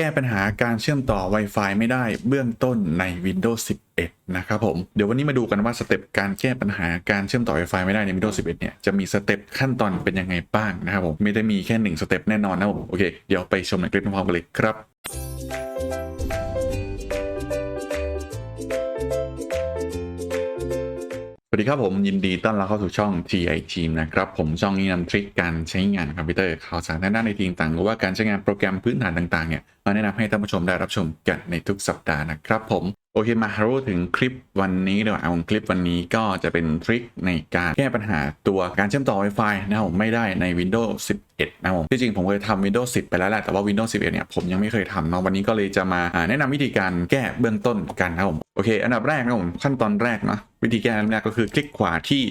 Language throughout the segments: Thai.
ก้ปัญหาการเชื่อมต่อ Wi-Fi ไม่ได้เบื้องต้นใน Windows 11 นะครับผม เดี๋ยววันนี้มาดูกันว่าสเต็ปการแก้ปัญหาการเชื่อมต่อ Wi-Fi ไม่ได้ใน Windows 11 เนี่ย จะมีสเต็ปขั้นตอนเป็นยังไงบ้างนะครับผม ไม่ได้มีแค่หนึ่งสเต็ปแน่นอนนะผม โอเค เดี๋ยวไปชมในคลิปพร้อมๆกันเลยครับ วัสดีครับผมยินดีต้อนรับเข้าสู่ช่อง TI Team นะครับ ผมช่องนี้นำทริคการใช้งานคอมพิวเตอร์ข่าวสารทางด้านในทีต่างๆหรือว่าการใช้งานโปรแกรมพื้นฐานต่างๆเนี่ยมาแนะนำให้ท่านผู้ชมได้รับชมกันในทุกสัปดาห์นะครับผม โอเคมารู้ถึงคลิปวันนี้ดีกว่าของคลิปวันนี้ก็จะเป็นทริคในการแก้ปัญหาตัวการเชื่อมต่อ Wi-Fi นะผมไม่ได้ใน Windows 11 นะผมที่จริงผมเคยทำ Windows 10 ไปแล้วแหละแต่ว่า Windows 11 เนี่ยผมยังไม่เคยทำเนาะวันนี้ก็เลยจะมาแนะนำวิธีการแก้เบื้องต้นกันนะครับผมโอเค อันดับแรกนะผมขั้นตอนแรกเนาะวิธีแก้อันแรกก็คือคลิกขวาที่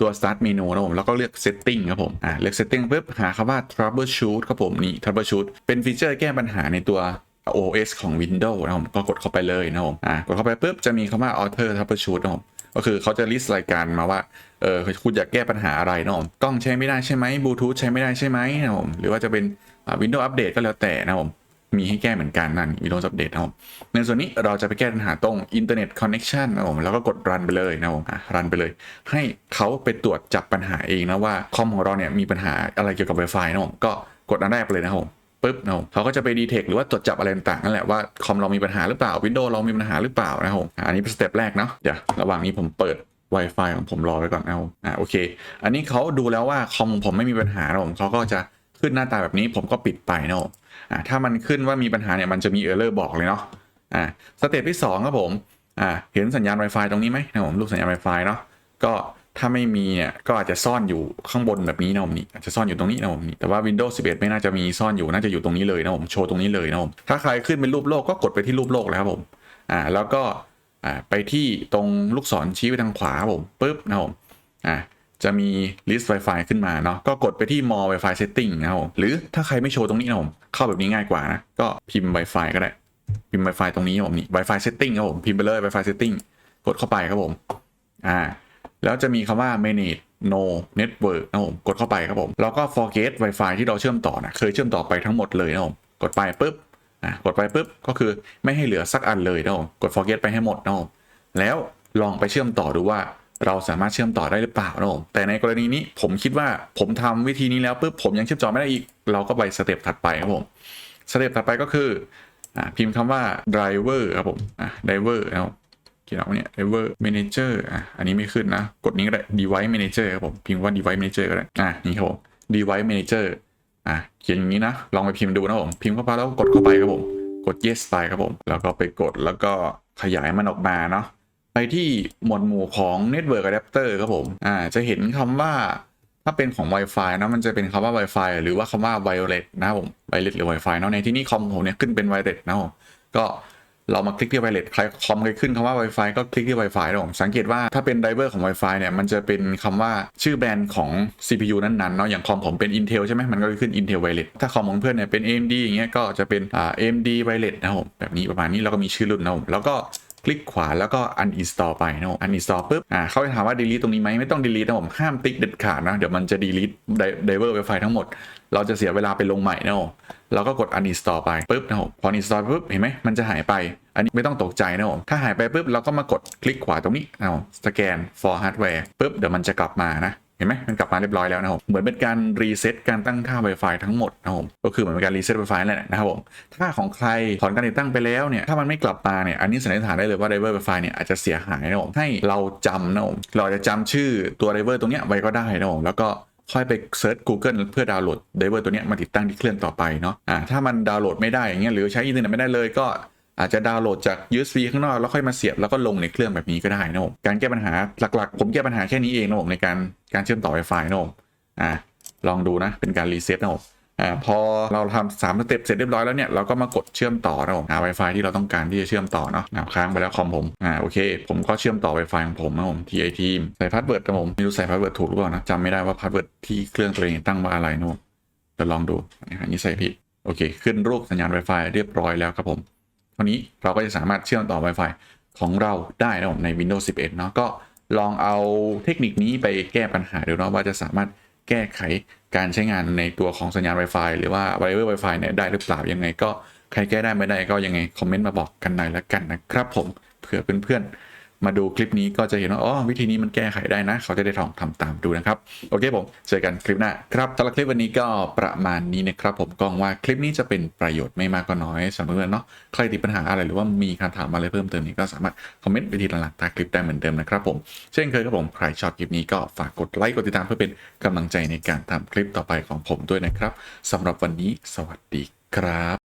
ตัว start menu นะผม แล้วก็เลือก setting ครับผม อ่า เลือก setting ปุ๊บ หาคำว่า troubleshoot ครับผม นี่ troubleshoot เป็นฟีเจอร์แก้ปัญหาในตัว OS ของ Windows นะครับผมก็กดเข้าไปเลยนะครับผมอ่ากดเข้าไปปุ๊บจะมีคำว่า Author Troubleshoot นะครับผมก็คือเขาจะ list รายการมาว่าเออคุณอยากแก้ปัญหาอะไรนะครับผมกล้องใช้ไม่ได้ใช่ไหมบลูทูธใช้ไม่ได้ใช่ไหมนะครับผมหรือว่าจะเป็น Windows Update ก็แล้วแต่นะครับผมมีให้แก้เหมือนกันนั่น Windows Update นะครับผมในส่วนนี้เราจะไปแก้ปัญหาตรง Internet Connection นะครับผมแล้วก็กด run ไปเลยนะครับผมอะ run ไปเลย ให้เขาไปตรวจจับปัญหาเองนะว่าคอมของเราเนี่ยมีปัญหาอะไรเกี่ยวกับ Wi-Fi นะครับผมก็กดอันแรกไปเลยนะครับผม ปุ๊บเนาะเขาก็จะไปดีเทคหรือว่าตรวจจับอะไรต่างๆนั่นแหละว่าคอมเรามีปัญหาหรือเปล่าวินโดว์เรามีปัญหาหรือเปล่านะครับอันนี้เป็นสเต็ปแรกเนาะเดี๋ยวระหว่างนี้ผมเปิด Wi-Fi ของผมรอไว้ก่อนเอาอ่าโอเค อันนี้เขาดูแล้วว่าคอมผมไม่มีปัญหานะผมเขาก็จะขึ้นหน้าตาแบบนี้ผมก็ปิดไปเนาะอ่าถ้ามันขึ้นว่ามีปัญหาเนี่ยมันจะมีเออร์เลอร์บอกเลยเนาะอ่าสเต็ปที่สองครับผมอ่าเห็นสัญญาณ Wi-Fi ตรงนี้ไหมนะผมรูปสัญญาณ Wi-Fi เนาะก็ ถ้าไม่มีเนี่ยก็อาจจะซ่อนอยู่ข้างบนแบบนี้นะผมนี่อาจจะซ่อนอยู่ตรงนี้นะผมนี่แต่ว่า Windows 11 ไม่น่าจะมีซ่อนอยู่น่าจะอยู่ตรงนี้เลยนะผมโชว์ตรงนี้เลยนะผมถ้าใครขึ้นเป็นรูปโลกก็กดไปที่รูปโลกแล้วครับผมอ่าแล้วก็อ่าไปที่ตรงลูกศรชี้ไปทางขวาผมปุ๊บนะผมอ่าจะมี list Wi-Fi ขึ้นมาเนาะก็กดไปที่ more Wi-Fi setting นะครับผมหรือถ้าใครไม่โชว์ตรงนี้นะผมเข้าแบบนี้ง่ายกว่านะก็พิมพ์ Wi-Fi ก็ได้พิมพ์ Wi-Fi ตรงนี้ผมนี่ Wi-Fi setting ครับผมพิมพ์ไปเลย Wi-Fi setting กดเข้าไปครับผมอ่า แล้วจะมีคำว่า manage no network นะผมกดเข้าไปครับผมแล้วก็ forget Wi-Fi ที่เราเชื่อมต่อนะเคยเชื่อมต่อไปทั้งหมดเลยนะผมกดไปปุ๊บอะกดไปปุ๊บก็คือไม่ให้เหลือสักอันเลยนะผมกด forget ไปให้หมดนะผมแล้วลองไปเชื่อมต่อดูว่าเราสามารถเชื่อมต่อได้หรือเปล่านะผมแต่ในกรณีนี้ผมคิดว่าผมทำวิธีนี้แล้วปุ๊บผมยังเชื่อมต่อไม่ได้อีก เราก็ไปสเต็ปถัดไปครับผมสเต็ปถัดไปก็คืออะพิมพ์คำว่า driver ครับผม driver นะครับ กี่เราเนี่ย driver manager อะอันนี้ไม่ขึ้นนะ กดนี้ก็ได้ device manager ครับผมพิมพ์ว่า device manager ก็ได้อะนี่ครับผม device manager อะเขียนอย่างนี้นะ ลองไปพิมพ์ดูนะผมพิมพ์เข้าไปแล้วกดเข้าไปครับผมกด yes ไปครับผมแล้วก็ไปกดแล้วก็ขยายมันออกมาเนาะไปที่หมวดหมู่ของ network adapter ครับผมอ่าจะเห็นคำว่าถ้าเป็นของ Wi-Fi นะมันจะเป็นคำว่า Wi-Fi หรือว่าคำว่า wireless นะครับผม wireless หรือ Wi-Fi เนาะในที่นี้คอมผมเนี่ยขึ้นเป็น wireless นะครับผมก็ เรามาคลิกที่ wireless คคอมเคยขึ้นคำว่า Wi-Fi ก็คลิกที่ Wi-Fi นะผมสังเกตว่าถ้าเป็นไดเวอร์ของ Wi-Fi เนี่ยมันจะเป็นคำว่าชื่อแบรนด์ของ CPU นั้นๆเนาะอย่างคอมผมเป็น Intel ใช่ไหมมันก็จะขึ้น Intel Wireless ถ้าคอมของเพื่อนเนี่ยเป็น AMD อย่างเงี้ยก็จะเป็นอ่า AMD Wireless นะครับผมแบบนี้ประมาณนี้แล้วก็มีชื่อรุ่นนะครับผมแล้วก็ ลิกขวาแล้วก็ uninstall ไปนะครับ uninstall ปุ๊บอ่าเขาจะถามว่า delete ตรงนี้ไหมไม่ต้อง delete นะผมห้ามติ๊กเด็ดขาดนะ เดี๋ยวมันจะ delete ไดเวอร์ Wi-Fi ทั้งหมด เราจะเสียเวลาไปลงใหม่นะผมเราก็กด uninstall ไปปุ๊บนะผมพอ uninstall ปุ๊บเห็นไหมมันจะหายไป อันนี้ไม่ต้องตกใจนะผมถ้าหายไปปุ๊บเราก็มากดคลิกขวาตรงนี้นะผมสแกน for hardware ปุ๊บเดี๋ยวมันจะกลับมานะ เห็นไหมมันกลับมาเรียบร้อยแล้วนะครับเหมือนเป็นการรีเซ็ตการตั้งค่า Wi-Fi ทั้งหมดนะครับผมก็คือเหมือนเป็นการรีเซ็ต Wi-Fi นั่นแหละนะครับผมถ้าของใครถอนการติดตั้งไปแล้วเนี่ยถ้ามันไม่กลับมาเนี่ยอันนี้สันนิษฐานได้เลยว่าไดเวอร์ Wi-Fi เนี่ยอาจจะเสียหายนะครับผมให้เราจำนะครับผมเราจะจำชื่อตัวไดเวอร์ตรงเนี้ยไว้ก็ได้นะครับผมแล้วก็ค่อยไปเซิร์ช Google เพื่อดาวน์โหลดไดเวอร์ตัวนี้มาติดตั้งที่เครื่องต่อไปเนาะอ่าถ้ามันดาวน์โหลดไม่ได้อย่างเงี้ยหรือใช้อินเทอร์เน็ตไม่ได้เลยก็ อาจจะดาวน์โหลดจาก USB ข้างนอกแล้วค่อยมาเสียบแล้วก็ลงในเครื่องแบบนี้ก็ได้นะผมการแก้ปัญหาหลักๆ ผมแก้ปัญหาแค่นี้เองนะผมในการการเชื่อมต่อ Wi-Fi นะผมอ่าลองดูนะเป็นการรีเซ็ตนะผมอ่าพอเราทำสามสเต็ปเสร็จเรียบร้อยแล้วเนี่ยเราก็มากดเชื่อมต่อนะผมหา Wi-Fi ที่เราต้องการที่จะเชื่อมต่อเนาะอ่าค้างไปแล้วคอมผมอ่าโอเค ผมก็เชื่อมต่อ Wi-Fi ของผมนะผม TI Team ใส่พาสเวิร์ดนะผมไม่รู้ใส่พาสเวิร์ดถูกหรือเปล่านะจำไม่ได้ว่าพาสเวิร์ดที่เครื่องตัวเองตั้งว่าอะไรนะผมเดี๋ยวลองดูอันนี้ใส่ผิดโอเค ขึ้นรูปสัญญาณ Wi-Fi เรียบร้อยแล้วครับผม ท่านี้เราก็จะสามารถเชื่อมต่อ Wi-Fi ของเราได้นะผมใน Windows 11 เนาะก็ลองเอาเทคนิคนี้ไปแก้ปัญหาดูเนาะว่าจะสามารถแก้ไขการใช้งานในตัวของสัญญาณ Wi-Fi หรือว่า Driver Wi-Fi เนี่ยได้หรือเปล่ายังไงก็ใครแก้ได้ไม่ได้ก็ยังไงคอมเมนต์มาบอกกันหน่อยละกันนะครับผมเผื่อเพื่อนๆ มาดูคลิปนี้ก็จะเห็นว่าอ๋อวิธีนี้มันแก้ไขได้นะ เขาจะได้ลองทำตามดูนะครับ โอเคผม เจอกันคลิปหน้าครับสำหรับคลิปวันนี้ก็ประมาณนี้นะครับ ผมก็หวังว่าคลิปนี้จะเป็นประโยชน์ไม่มากก็น้อยสำหรับเพื่อนเนาะใครติดปัญหาอะไรหรือว่ามีคำถามอะไรเพิ่มเติมนี้ก็สามารถคอมเมนต์ไปที่ด้านหลังใต้คลิปได้เหมือนเดิมนะครับผมเช่นเคยครับผมใครชอบคลิปนี้ก็ฝากกดไลค์กดติดตามเพื่อเป็นกำลังใจในการทำคลิปต่อไปของผมด้วยนะครับสำหรับวันนี้สวัสดีครับ